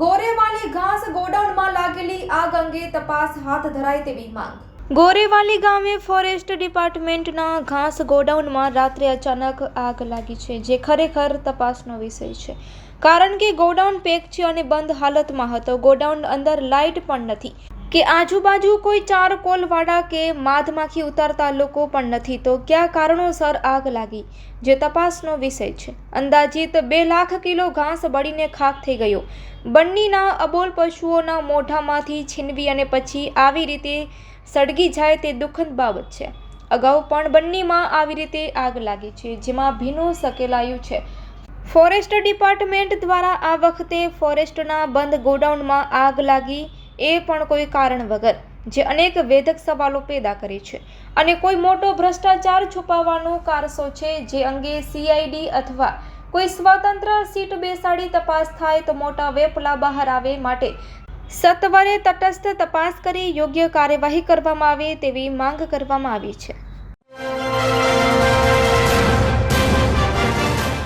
ગોરેવાલી ઘાસ ગોડાઉનમાં લાગેલી આગ અંગે તપાસ હાથ ધરાય તેવી માંગ. ગોરેવાલી ગામે ફોરેસ્ટ ડિપાર્ટમેન્ટના ઘાસ ગોડાઉનમાં રાત્રે અચાનક આગ લાગી છે, જે ખરેખર તપાસનો વિષય છે. કારણ કે ગોડાઉન પેક છે અને બંધ હાલતમાં હતો. ગોડાઉન અંદર લાઇટ પણ નથી. કે આજુબાજુ કોઈ ચારકોલવાળા કે માધમાખી ઉતારતા લોકો પણ નથી, તો કયા કારણોસર આગ લાગી? જે તપાસનો વિષય છે. અંદાજિત બે લાખ કિલો ઘાસ બળીને ખાખ થઈ ગયો. બંનીના અબોલ પશુઓના મોઢામાંથી છીનવી અને પછી આવી રીતે સળગી જાય તે દુઃખદ બાબત છે. અગાઉ પણ બંનીમાં આવી રીતે આગ લાગી છે, જેમાં ભીનું સકેલાયું છે. ફોરેસ્ટ ડિપાર્ટમેન્ટ દ્વારા આ વખતે ફોરેસ્ટના બંધ ગોડાઉનમાં આગ લાગી એ પણ કોઈ કારણ વગર, જે અનેક વેધક સવાલો પેદા કરે છે. અને કોઈ મોટો ભ્રષ્ટાચાર છુપાવવાનો કારસો છે, જે અંગે સીઆઈડી અથવા કોઈ સ્વતંત્ર સીટ બેસાડી તપાસ થાય તો મોટા વેપલા બહાર આવે માટે સત્વરે તટસ્થ તપાસ કરી યોગ્ય કાર્યવાહી કરવામાં આવે તેવી માંગ કરવામાં આવી છે.